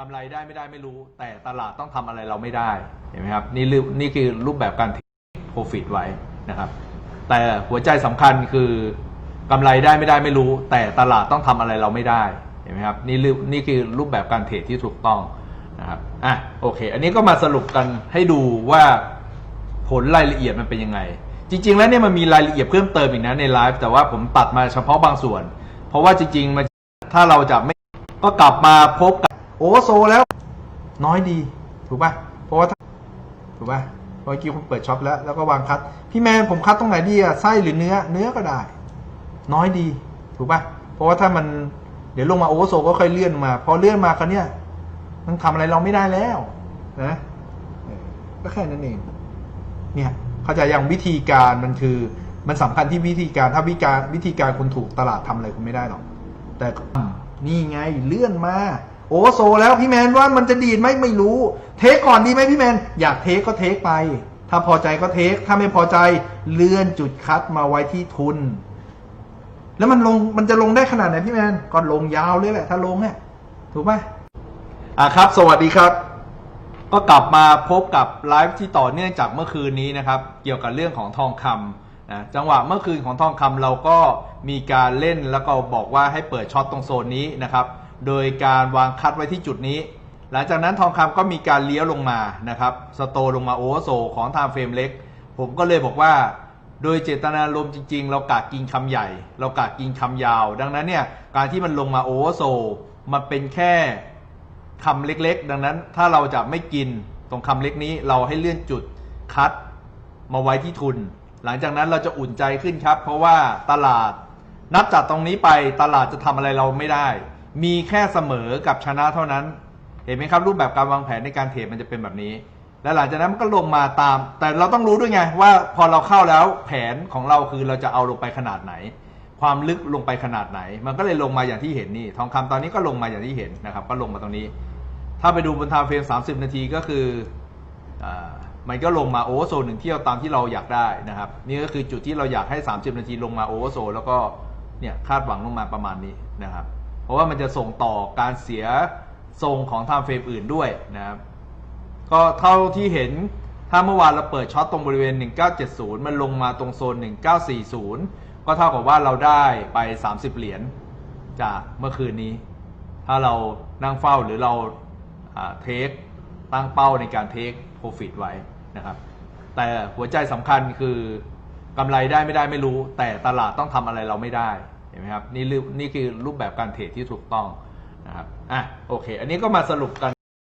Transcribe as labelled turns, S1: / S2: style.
S1: กำไรได้ไม่ได้ไม่รู้ แต่ตลาดต้องทำอะไรเราไม่ได้เห็นไหมครับนี่รูปนี่คือรูปแบบการ profit ไว้นะครับ แต่หัวใจสำคัญคือกำไรได้ไม่ได้ไม่รู้ แต่ตลาดต้องทำอะไรเราไม่ได้เห็นไหมครับนี่รูปนี่คือรูปแบบการเทรดที่ถูกต้องนะครับอะโอเค อันนี้ก็มาสรุปกันให้ดูว่าผลรายละเอียดมันเป็นยังไง จริง ๆ แล้วเนี่ยมันมีรายละเอียดเพิ่มเติมอีกนะในไลฟ์แต่ว่าผมตัดมาเฉพาะบางส่วน เพราะว่าจริงๆมันถ้าเราจะไม่ก็กลับมาพบกับ โอเวอร์โซแล้ว น้อยดี ถูกป่ะเพราะว่าถูกป่ะเพราะเมื่อกี้ผมเปิดช็อปแล้วแล้วก็วางคัด พี่แมนผมคัดตรงไหนดีอะไส้หรือเนื้อ เนื้อก็ได้ น้อยดี ถูกป่ะเพราะว่าถ้ามันเดี๋ยวลงมาโอเวอร์โซก็ค่อยเลื่อนมา พอเลื่อนมาครั้นี้ยมันทำอะไรเราไม่ได้แล้วนะก็แค่นั้นเองเนี่ยเข้าใจยังวิธีการมันคือ มันสำคัญที่วิธีการถ้าวิการวิธีการคุณถูกตลาดทำอะไรคุณไม่ได้หรอกแต่นี่ไงเลื่อนมา โอเวอร์โซแล้วพี่แมนว่ามันจะดีดไหมไม่รู้ เทคก่อนดีไหมพี่แมน อยากเทคก็เทคไป ถ้าพอใจก็เทค ถ้าไม่พอใจเลื่อนจุดคัดมาไว้ที่ทุน แล้วมันลงมันจะลงได้ขนาดไหนพี่แมนก็ลงยาวเลยแหละ ถ้าลงเนี่ยถูกไหมอะครับ สวัสดีครับ ก็กลับมาพบกับไลฟ์ที่ต่อเนื่องจากเมื่อคืนนี้นะครับ เกี่ยวกับเรื่องของทองคำนะจังหวะเมื่อคืนของทองคำเราก็มีการเล่นแล้วก็บอกว่าให้เปิดช็อตตรงโซนนี้นะครับ โดยการวางคัดไว้ที่จุดนี้ หลังจากนั้นทองคำก็มีการเลี้ยวลงมานะครับสโตลงมาโอเวอร์โซของทางเฟรมเล็ก ผมก็เลยบอกว่า โดยเจตนารมณ์จริง ๆ เรากากินคำใหญ่ เรากากินคำยาว ดังนั้นเนี่ยการที่มันลงมาโอเวอร์โซมันเป็นแค่คำเล็กๆ ดังนั้นถ้าเราจะไม่กินตรงคำเล็กนี้เราให้เลื่อนจุดคัดมาไว้ที่ทุน หลังจากนั้นเราจะอุ่นใจขึ้นครับ เพราะว่าตลาดนับจากตรงนี้ไปตลาดจะทำอะไรเราไม่ได้ มีแค่เสมอกับชนะเท่านั้น เห็นไหมครับ รูปแบบการวางแผนในการเทรดมันจะเป็นแบบนี้ และหลังจากนั้นมันก็ลงมาตาม แต่เราต้องรู้ด้วยไงว่าพอเราเข้าแล้วแผนของเราคือเราจะเอาลงไปขนาดไหน ความลึกลงไปขนาดไหน มันก็เลยลงมาอย่างที่เห็นนี่ ทองคำตอนนี้ก็ลงมาอย่างที่เห็นนะครับ ก็ลงมาตรงนี้ ถ้าไปดูบนไทม์เฟรม30 นาทีก็คืออมันก็ลงมาโอเวอร์โซนหนึ่งเที่ยวตามที่เราอยากได้นะครับ นี่ก็คือจุดที่เราอยากให้ 30 นาทีลงมาโอเวอร์โซนแล้วก็เนี่ยคาดหวังลงมาประมาณนี้นะครับ ราะว่ามันจะส่งต่อการเสียทรงของไทม์เฟรมอื่นด้วยนะครับ ก็เท่าที่เห็นถ้าเมื่อวานเราเปิดช็อตตรงบริเวณ 1970 มันลงมาตรงโซน 1940 ก็เท่ากับว่าเราได้ไป 30 เหรียญจากเมื่อคืนนี้ ถ้าเรานั่งเฝ้าหรือเราเทคตั้งเป้าในการเทคโปรฟิตไว้นะครับ แต่หัวใจสำคัญคือกำไรได้ไม่ได้ไม่รู้ แต่ตลาดต้องทำอะไรเราไม่ได้ เห็นไหมครับนี่นี่คือรูปแบบการเทรดที่ถูกต้องนะครับอะโอเค อันนี้ก็มาสรุปกัน